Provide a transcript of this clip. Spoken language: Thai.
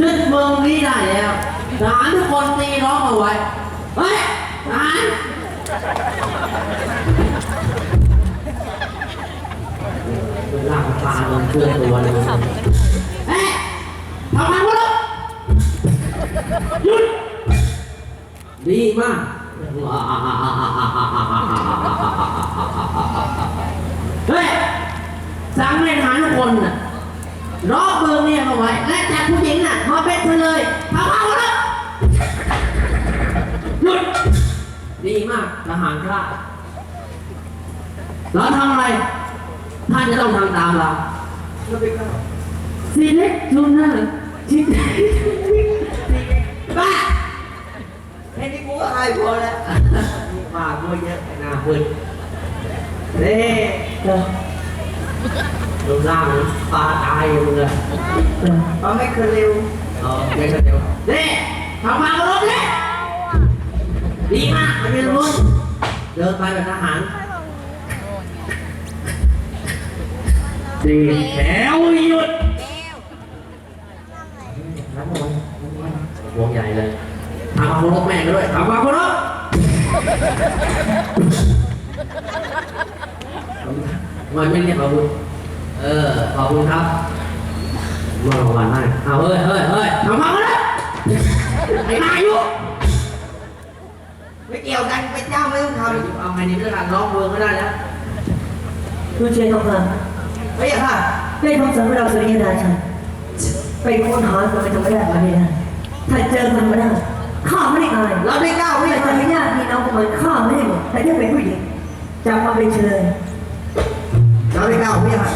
ยึดเมืองนี้ได้แล้วทหารทุกคนตีร้องเอาไว้ เฮ้ยทหารล่างตาลงเคลื่อนตัวเลยเฮ้ยทำไมวะลูกหยุด ดีมากเฮ้ยสั่งให้ทหารทุกคนน่ะ รอบเมืองเนี่ยเอาไว้ และจับผู้หญิงน่ะมาเป็นเธอเลยพาพาหมดแล้วหยุด ดีมากทหารกล้าเราทำอะไร ท่านจะต้องทำตามเราสีเล็กลุงหน้าชิดบ้าแค่นี้กูก็อายพอแล้วมาพูเยอะหน้าพูดเน่เออ รูปร่างปลาตายอยู่เลยเอาให้คนเร็วเออเดี๋ยวเดี๋ยวเน่ทำมาก็รถเลยดีมากมันเป็นรุ่นเดินไปแบบทหารดีแถวหยุดรับมวยวงใหญ่เลยทำมาเคารพแม่งด้วยทำมาเคารพมันไม่เรียกขอบคุณ เออ ขอบคุณครับมารางวัลให้เอาเฮ้ยเฮ้ยเฮ้ยทำมาแล้วไอ้มาอยู่ไม่เกี่ยวกันเป็นเจ้าไม่ต้องทเอาไงดีเรื่องการร้องเมืองไม่ได้แล้วดูเชนทองคำไม่อยากค่ะำได้คำสั่งให้เราสุริยดาชันไปค้นหาตัวไปทำไม่ได้มาไม่ได้ถ้าเจอมันมาได้ข้าไม่ได้อายเราไม่กล้าไม่แต่อยากจะค่ะให้ญาติพี่น้องของมันข้าไม่ได้หมดแต่ถ้าเป็นผู้หญิงจับมาเป็นเฉลยเราไม่กล้าไม่อยากค่ะ